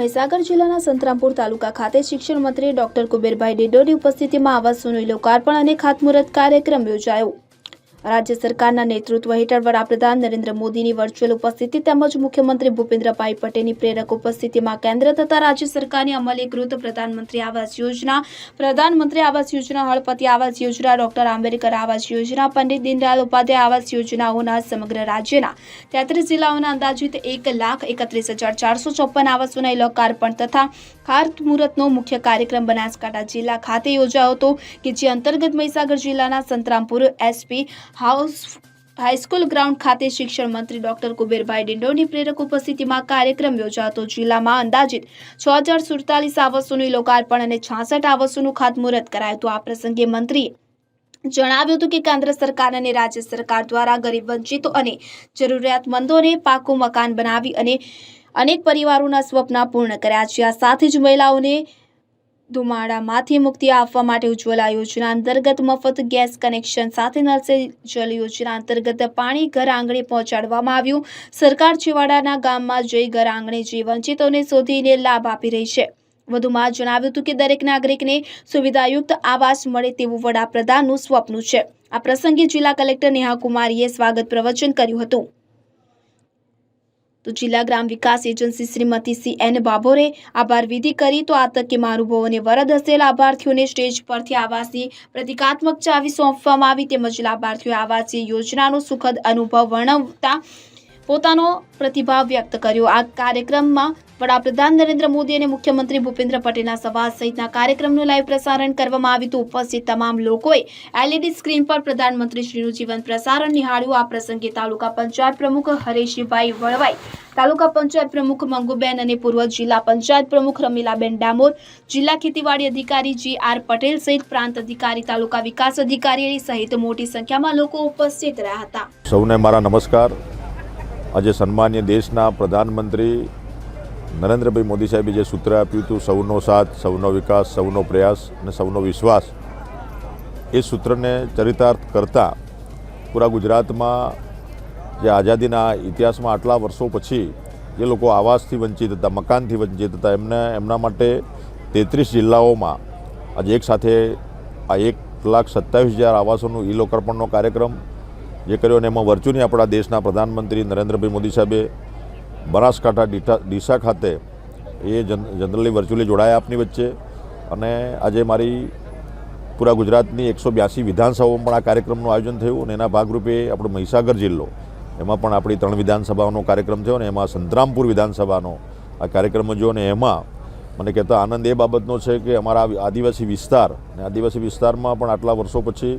મહીસાગર જિલ્લાના સંતરામપુર તાલુકા ખાતે શિક્ષણ મંત્રી ડોક્ટર કુબેરભાઈ ડેડોની ઉપસ્થિતિમાં આવાસોનું લોકાર્પણ અને ખાતમુહૂર્ત કાર્યક્રમ યોજાયો. રાજ્ય સરકારના નેતૃત્વ હેઠળ વડાપ્રધાન નરેન્દ્ર મોદીની વર્ચ્યુઅલ ઉપસ્થિતિ તેમજ મુખ્યમંત્રી ભૂપેન્દ્રભાઈ પટેલની પ્રેરક ઉપસ્થિતિમાં કેન્દ્ર તથા રાજ્ય સરકારની અમલીકૃત પ્રધાનમંત્રી આવાસ યોજના, પ્રધાનમંત્રી આવાસ યોજના, હળપતિ આવાસ યોજના, ડોક્ટર આંબેડકર આવાસ યોજના, પંડિત દીનદયાલ ઉપાધ્યાય આવાસ યોજનાઓના સમગ્ર રાજ્યના તેત્રીસ જિલ્લાઓના અંદાજિત એક લાખ એકત્રીસ હજાર ચારસો ચોપન આવાસોના લોકાર્પણ તથા ખાતમુહૂર્તનો મુખ્ય કાર્યક્રમ બનાસકાંઠા જિલ્લા ખાતે યોજાયો હતો કે જે અંતર્ગત મહીસાગર જિલ્લાના Santrampur, SP house high school ground ખાતે શિક્ષણ મંત્રી ડોક્ટર કુબેરભાઈ ડિંડોની પ્રેરક ઉપસ્થિતિમાં કાર્યક્રમ યોજાતો. જિલ્લામાં અંદાજિત છ હજાર સુડતાલીસ આવાસોનું લોકાર્પણ અને છાસઠ આવાસોનું ખાતમુહૂર્ત કરાયું હતું. આ પ્રસંગે મંત્રીએ જણાવ્યું હતું કે કેન્દ્ર સરકાર અને રાજ્ય સરકાર દ્વારા ગરીબ વંચિતો અને જરૂરિયાતમંદોને પાકું મકાન બનાવી અને અનેક પરિવારોના સ્વપ્ન પૂર્ણ કર્યા છે. આ સાથે જ મહિલાઓને ધુમાડામાંથી મુક્તિ આપવા માટે ઉજ્જવલા યોજના અંતર્ગત મફત ગેસ કનેક્શન સાથે નળ સે યોજના અંતર્ગત પાણી ઘર આંગણે પહોંચાડવામાં આવ્યું. સરકાર છેવાડાના ગામમાં જઈ ઘર આંગણે જે વંચિતોને શોધીને લાભ આપી રહી છે. વધુમાં જણાવ્યું હતું કે દરેક નાગરિકને સુવિધાયુક્ત આવાસ મળે તેવું વડાપ્રધાનનું સ્વપ્ન છે. આ પ્રસંગે જિલ્લા કલેક્ટર નેહા કુમારીએ સ્વાગત પ્રવચન કર્યું હતું. તો જિલ્લા ગ્રામ વિકાસ agency Shrimati C N Babore આભાર વિધિ કરી તો આ તકે મહાનુભાવોને વરદ હશે લાભાર્થીઓને સ્ટેજ પરથી આવાસની પ્રતિકાત્મક ચાવી સોંપવામાં આવી તેમજ લાભાર્થીઓએ આવાસીય યોજનાનો સુખદ અનુભવ વર્ણવતા પોતાનો પ્રતિભાવ વ્યક્ત કર્યો. આ કાર્યક્રમમાં વડાપ્રધાન નરેન્દ્ર મોદી અને મુખ્યમંત્રી ભૂપેન્દ્ર પટેલના સંવાદ સહિતના કાર્યક્રમનું લાઈવ પ્રસારણ કરવામાં આવ્યું હતું. ઉપસ્થિત તમામ લોકોએ એલઈડી સ્ક્રીન પર પ્રધાનમંત્રી શ્રીનું જીવન પ્રસારણ નિહાળ્યું. આ પ્રસંગે તાલુકા પંચાયત પ્રમુખ હરેશભાઈ વળવાઈ, તાલુકા પંચાયત પ્રમુખ મંગુબેન અને પૂર્વ જિલ્લા પંચાયત પ્રમુખ રમીલાબેન ડામોર, જિલ્લા ખેતીવાડી અધિકારી જી આર પટેલ સહિત પ્રાંત અધિકારી, તાલુકા વિકાસ અધિકારી સહિત મોટી સંખ્યામાં લોકો ઉપસ્થિત રહ્યા હતા. સૌને મારા નમસ્કાર. આજે સન્માન્ય દેશના પ્રધાનમંત્રી નરેન્દ્રભાઈ મોદી સાહેબે જે સૂત્ર આપ્યું હતું, સૌનો સાથ, સૌનો વિકાસ, સૌનો પ્રયાસ અને સૌનો વિશ્વાસ એ સૂત્રને ચરિતાર્થ કરતાં પૂરા ગુજરાતમાં જે આઝાદીના ઇતિહાસમાં આટલા વર્ષો પછી જે લોકો આવાસથી વંચિત હતા, મકાનથી વંચિત હતા, એમને, એમના માટે તેત્રીસ જિલ્લાઓમાં આજે એક સાથે આ એક લાખ સત્તાવીસ હજાર આવાસોનું ઈ લોકાર્પણનો કાર્યક્રમ જે કર્યો અને એમાં વર્ચ્યુની આપણા દેશના પ્રધાનમંત્રી નરેન્દ્રભાઈ મોદી સાહેબે બનાસકાંઠા ડીસા ખાતે એ જનરલી વર્ચ્યુઅલી જોડાયા આપની વચ્ચે. અને આજે મારી પૂરા ગુજરાતની એકસો બ્યાસી વિધાનસભામાં પણ આ કાર્યક્રમનું આયોજન થયું અને એના ભાગરૂપે આપણો મહીસાગર જિલ્લો, એમાં પણ આપણી ત્રણ વિધાનસભાઓનો કાર્યક્રમ થયો અને એમાં સંતરામપુર વિધાનસભાનો આ કાર્યક્રમ જો અને એમાં મને કહેતા આનંદ એ બાબતનો છે કે અમારા આદિવાસી વિસ્તાર અને આદિવાસી વિસ્તારમાં પણ આટલા વર્ષો પછી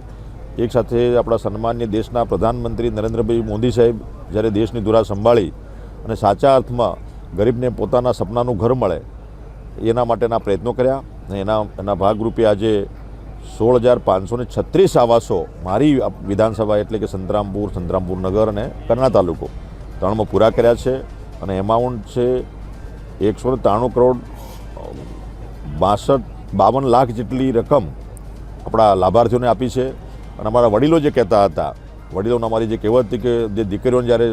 એક સાથે આપણા સન્માન્ય દેશના પ્રધાનમંત્રી નરેન્દ્રભાઈ મોદી સાહેબ જ્યારે દેશની ધુરા સંભાળી અને સાચા અર્થમાં ગરીબને પોતાના સપનાનું ઘર મળે, એના માટેના પ્રયત્નો કર્યા અને એના એના ભાગરૂપે આજે સોળ હજાર પાંચસો ને છત્રીસ આવાસો મારી વિધાનસભા એટલે કે સંતરામપુર સંતરામપુર નગર અને કરણા તાલુકો ત્રણમાં પૂરા કર્યા છે અને એમાઉન્ટ છે એકસો ને ત્રાણું કરોડ, બાસઠ, બાવન લાખ જેટલી રકમ આપણા લાભાર્થીઓને આપી છે. અને અમારા વડીલો જે કહેતા હતા, વડીલોને અમારી જે કહેવત હતી કે જે દીકરીઓને જ્યારે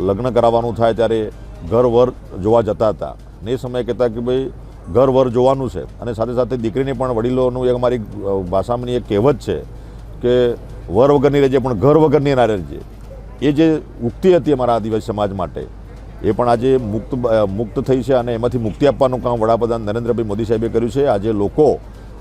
લગ્ન કરાવવાનું થાય ત્યારે ઘર વર જોવા જતા હતા. ને એ સમયે કહેતા કે ભાઈ, ઘર વર જોવાનું છે. અને સાથે સાથે દીકરીને પણ વડીલોનું એક અમારી ભાષામાંની એક કહેવત છે કે વર વગરની રહેજે, પણ ઘર વગરની ના રહેજે. એ જે ઉક્તિ હતી અમારા આદિવાસી સમાજ માટે, એ પણ આજે મુક્ત મુક્ત થઈ છે અને એમાંથી મુક્તિ આપવાનું કામ વડાપ્રધાન નરેન્દ્રભાઈ મોદી સાહેબે કર્યું છે. આજે લોકો,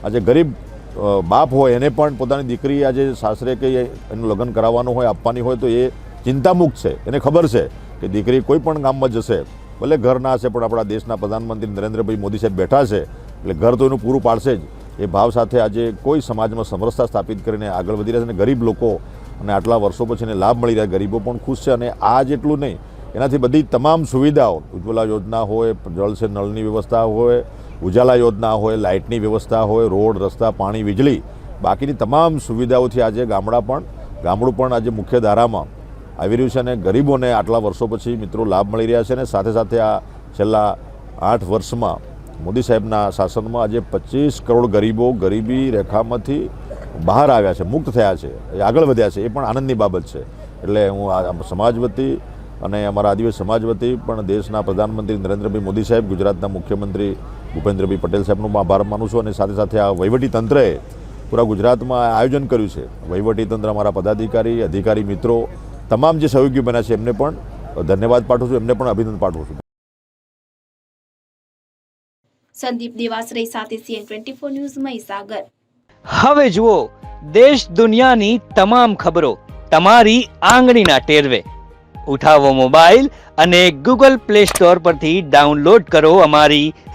આજે ગરીબ બાપ હોય એને પણ પોતાની દીકરી આજે સાસરે કે એનું લગ્ન કરાવવાનું હોય, આપવાની હોય તો એ ચિંતામુક્ત છે. એને ખબર છે કે દીકરી કોઈ પણ ગામમાં જશે, ભલે ઘર ના હશે, પણ આપણા દેશના પ્રધાનમંત્રી નરેન્દ્રભાઈ મોદી સાહેબ બેઠા છે, એટલે ઘર તો એનું પૂરું પાડશે જ. એ ભાવ સાથે આજે કોઈ સમાજમાં સમરસતા સ્થાપિત કરીને આગળ વધી રહ્યા છે અને ગરીબ લોકો અને આટલા વર્ષો પછી એને લાભ મળી રહ્યા. ગરીબો પણ ખુશ છે અને આ જેટલું નહીં, એનાથી બધી તમામ સુવિધાઓ, ઉજ્જવલા યોજના હોય, જળ છે, નળની વ્યવસ્થા હોય ઉજાલા યોજના હોય, લાઇટની વ્યવસ્થા હોય, રોડ, રસ્તા, પાણી, વીજળી, બાકીની તમામ સુવિધાઓથી આજે ગામડા પણ, ગામડું પણ આજે મુખ્ય ધારામાં આવી રહ્યું છે અને ગરીબોને આટલા વર્ષો પછી મિત્રો લાભ મળી રહ્યા છે અને સાથે સાથે આ છેલ્લા આઠ વર્ષમાં મોદી સાહેબના શાસનમાં આજે પચીસ કરોડ ગરીબો ગરીબી રેખામાંથી બહાર આવ્યા છે, મુક્ત થયા છે આગળ વધ્યા છે, એ પણ આનંદની બાબત છે. એટલે હું સમાજ વતી અને અમારા આદિવાસી સમાજ વતી પણ દેશના પ્રધાનમંત્રી નરેન્દ્રભાઈ મોદી સાહેબ, ગુજરાતના મુખ્યમંત્રી ભૂપેન્દ્રભાઈ પટેલ સાહેબનું આભાર માનું છું અને સાથે સાથે આ વહીવટી તંત્રએ પૂરા ગુજરાતમાં આયોજન કર્યું છે. વહીવટી તંત્ર અમારા પદાધિકારી અધિકારી મિત્રો તમામ જે સહયોગી બન્યા છે એમને પણ ધન્યવાદ પાઠવું છું એમને પણ અભિનંદન પાઠવું છું. સંદીપ દેવાસરે સાથે CN twenty four news Mahisagar. હવે જુઓ દેશ દુનિયાની તમામ ખબરો તમારી આંગળીના ટેરવે. ઉઠાવો મોબાઈલ અને ગૂગલ પ્લે સ્ટોર પરથી ડાઉનલોડ કરો અમારી